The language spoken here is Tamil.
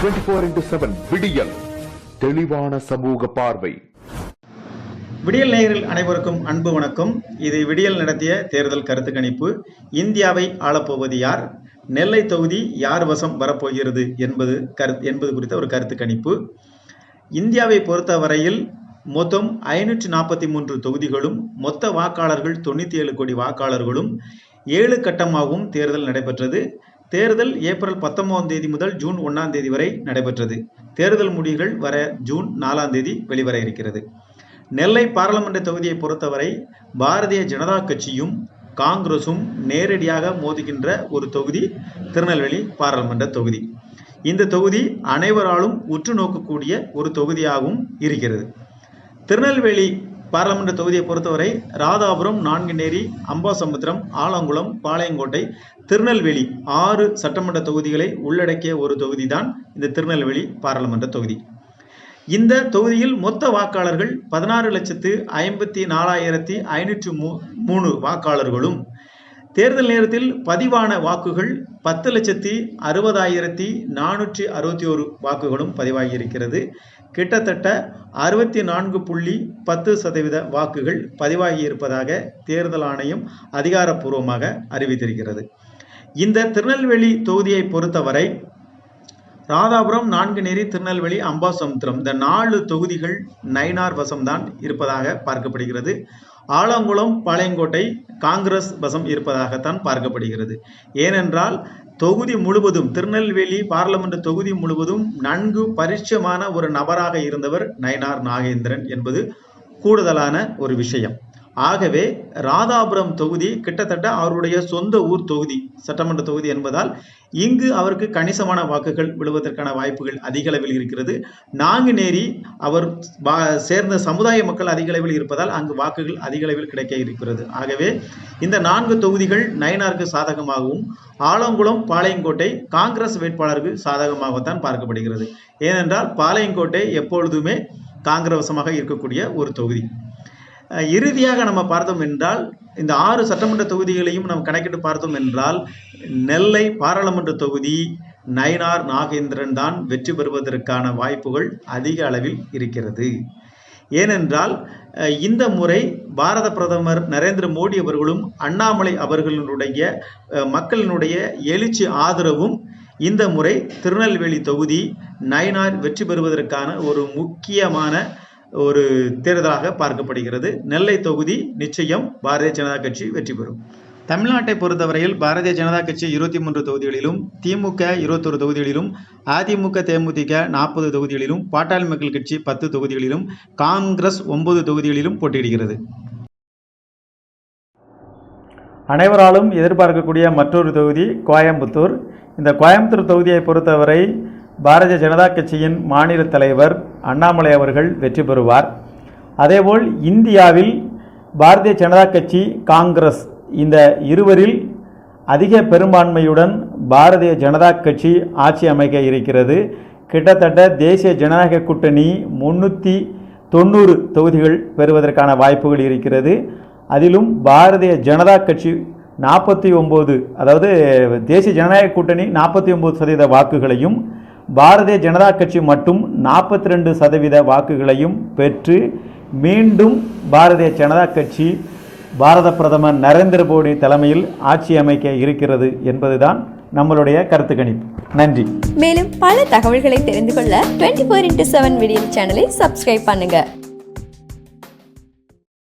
டுவெண்ட்டி ஃபோர் இன்டூ செவன் விடியல். தெளிவான சமூக பார்வை. விடியல் நேயர்கள் அனைவருக்கும் அன்பு வணக்கம். இது விடியல் நடத்திய தேர்தல் கருத்து கணிப்பு. இந்தியாவை ஆளப்போவது யார்? நெல்லை தொகுதி யார் வசம் வரப்போகிறது என்பது கரு என்பது குறித்த ஒரு கருத்து கணிப்பு. இந்தியாவை பொறுத்தவரையில் மொத்தம் ஐநூற்றி நாற்பத்தி மூன்று தொகுதிகளும் மொத்த வாக்காளர்கள் தொண்ணூற்றி ஏழு கோடி வாக்காளர்களும் ஏழு கட்டமாகவும் தேர்தல் நடைபெற்றது. தேர்தல் ஏப்ரல் பத்தொன்பதாம் தேதி முதல் ஜூன் ஒன்றாம் தேதி வரை நடைபெற்றது. தேர்தல் முடிவுகள் வர ஜூன் நாலாம் தேதி வெளிவர இருக்கிறது. நெல்லை பாராளுமன்ற தொகுதியை பொறுத்தவரை பாரதிய ஜனதா கட்சியும் காங்கிரசும் நேரடியாக மோதுகின்ற ஒரு தொகுதி திருநெல்வேலி பாராளுமன்ற தொகுதி. இந்த தொகுதி அனைவராலும் உற்று நோக்கக்கூடிய ஒரு தொகுதியாகவும் இருக்கிறது. திருநெல்வேலி பாராளுமன்ற தொகுதியை பொறுத்தவரை ராதாபுரம் நான்குநேரி அம்பாசமுத்திரம் ஆலங்குளம் பாளையங்கோட்டை திருநெல்வேலி ஆறு சட்டமன்ற தொகுதிகளை உள்ளடக்கிய ஒரு தொகுதி தான் இந்த திருநெல்வேலி பாராளுமன்ற தொகுதி. இந்த தொகுதியில் மொத்த வாக்காளர்கள் பதினாறு லட்சத்து ஐம்பத்தி நாலாயிரத்தி ஐநூற்று மூ மூணு வாக்காளர்களும் தேர்தல் நேரத்தில் பதிவான வாக்குகள் பத்து லட்சத்தி அறுபதாயிரத்தி நானூற்றி அறுபத்தி ஒரு வாக்குகளும் பதிவாகி இருக்கிறது கிட்டத்தட்ட அறுபத்தி நான்கு புள்ளி பத்து சதவீத வாக்குகள் பதிவாகி இருப்பதாக தேர்தல் ஆணையம் அதிகாரப்பூர்வமாக அறிவித்திருக்கிறது. இந்த திருநெல்வேலி தொகுதியை பொறுத்தவரை ராதாபுரம் நான்குநேரி திருநெல்வேலி அம்பாசமுத்திரம் இந்த நாலு தொகுதிகள் நைனார் வசம்தான் இருப்பதாக பார்க்கப்படுகிறது. ஆலங்குளம் பாளையங்கோட்டை காங்கிரஸ் வசம் இருப்பதாகத்தான் பார்க்கப்படுகிறது. ஏனென்றால் தொகுதி முழுவதும் திருநெல்வேலி பார்லமெண்ட் தொகுதி முழுவதும் நன்கு பரிச்சயமான ஒரு நபராக இருந்தவர் நயனார் நாகேந்திரன் என்பது கூடுதலான ஒரு விஷயம். ஆகவே ராதாபுரம் தொகுதி கிட்டத்தட்ட அவருடைய சொந்த ஊர் தொகுதி சட்டமன்ற தொகுதி என்பதால் இங்கு அவருக்கு கணிசமான வாக்குகள் விழுவதற்கான வாய்ப்புகள் அதிக அளவில் இருக்கிறது. நாங்குநேரி அவர் சேர்ந்த சமுதாய மக்கள் அதிக அளவில் இருப்பதால் அங்கு வாக்குகள் அதிக அளவில் கிடைக்க இருக்கிறது. ஆகவே இந்த நான்கு தொகுதிகள் நயனாருக்கு சாதகமாகவும் ஆலங்குளம் பாளையங்கோட்டை காங்கிரஸ் வேட்பாளருக்கு சாதகமாகத்தான் பார்க்கப்படுகிறது. ஏனென்றால் பாளையங்கோட்டை எப்பொழுதுமே காங்கிரசமாக இருக்கக்கூடிய ஒரு தொகுதி. இறுதியாக நம்ம பார்த்தோம் என்றால் இந்த ஆறு சட்டமன்ற தொகுதிகளையும் நாம் கணக்கிட்டு பார்த்தோம் என்றால் நெல்லை பாராளுமன்ற தொகுதி நயினார் நாகேந்திரன் தான் வெற்றி பெறுவதற்கான வாய்ப்புகள் அதிக அளவில் இருக்கிறது. ஏனென்றால் இந்த முறை பாரத பிரதமர் நரேந்திர மோடி அவர்களும் அண்ணாமலை அவர்களுடைய மக்களினுடைய எழுச்சி ஆதரவும் இந்த முறை திருநெல்வேலி தொகுதி நயினார் வெற்றி பெறுவதற்கான ஒரு முக்கியமான ஒரு தேர்தலாக பார்க்கப்படுகிறது. நெல்லை தொகுதி நிச்சயம் பாரதிய ஜனதா கட்சி வெற்றி பெறும். தமிழ்நாட்டை பொறுத்தவரையில் பாரதிய ஜனதா கட்சி இருபத்தி மூன்று தொகுதிகளிலும் திமுக இருபத்தொரு தொகுதிகளிலும் அதிமுக தேமுதிக நாற்பது தொகுதிகளிலும் பாட்டாளி மக்கள் கட்சி பத்து தொகுதிகளிலும் காங்கிரஸ் ஒன்பது தொகுதிகளிலும் போட்டியிடுகிறது. அனைவராலும் எதிர்பார்க்கக்கூடிய மற்றொரு தொகுதி கோயம்புத்தூர். இந்த கோயம்புத்தூர் தொகுதியை பொறுத்தவரை பாரதிய ஜனதா கட்சியின் மாநில தலைவர் அண்ணாமலை அவர்கள் வெற்றி பெறுவார். அதேபோல் இந்தியாவில் பாரதிய ஜனதா கட்சி காங்கிரஸ் இந்த இருவரில் அதிக பெரும்பான்மையுடன் பாரதிய ஜனதா கட்சி ஆட்சி அமைக்க இருக்கிறது. கிட்டத்தட்ட தேசிய ஜனநாயக கூட்டணி முன்னூற்றி தொண்ணூறு தொகுதிகள் பெறுவதற்கான வாய்ப்புகள் இருக்கிறது. அதிலும் பாரதிய ஜனதா கட்சி நாற்பத்தி ஒம்பது அதாவது தேசிய ஜனநாயக கூட்டணி நாற்பத்தி ஒம்பது சதவீத வாக்குகளையும் பாரதிய ஜனதா கட்சி மட்டும் நாற்பத்தி ரெண்டு சதவீத வாக்குகளையும் பெற்று மீண்டும் பாரதிய ஜனதா கட்சி பாரத பிரதமர் நரேந்திர மோடி தலைமையில் ஆட்சி அமைக்க இருக்கிறது என்பதுதான் நம்மளுடைய கருத்து கணிப்பு. நன்றி. மேலும் பல தகவல்களை தெரிந்து கொள்ள டுவெண்ட்டி ஃபோர் இன்ட்டு செவன் விடியல் சேனலை சப்ஸ்கிரைப் பண்ணுங்கள்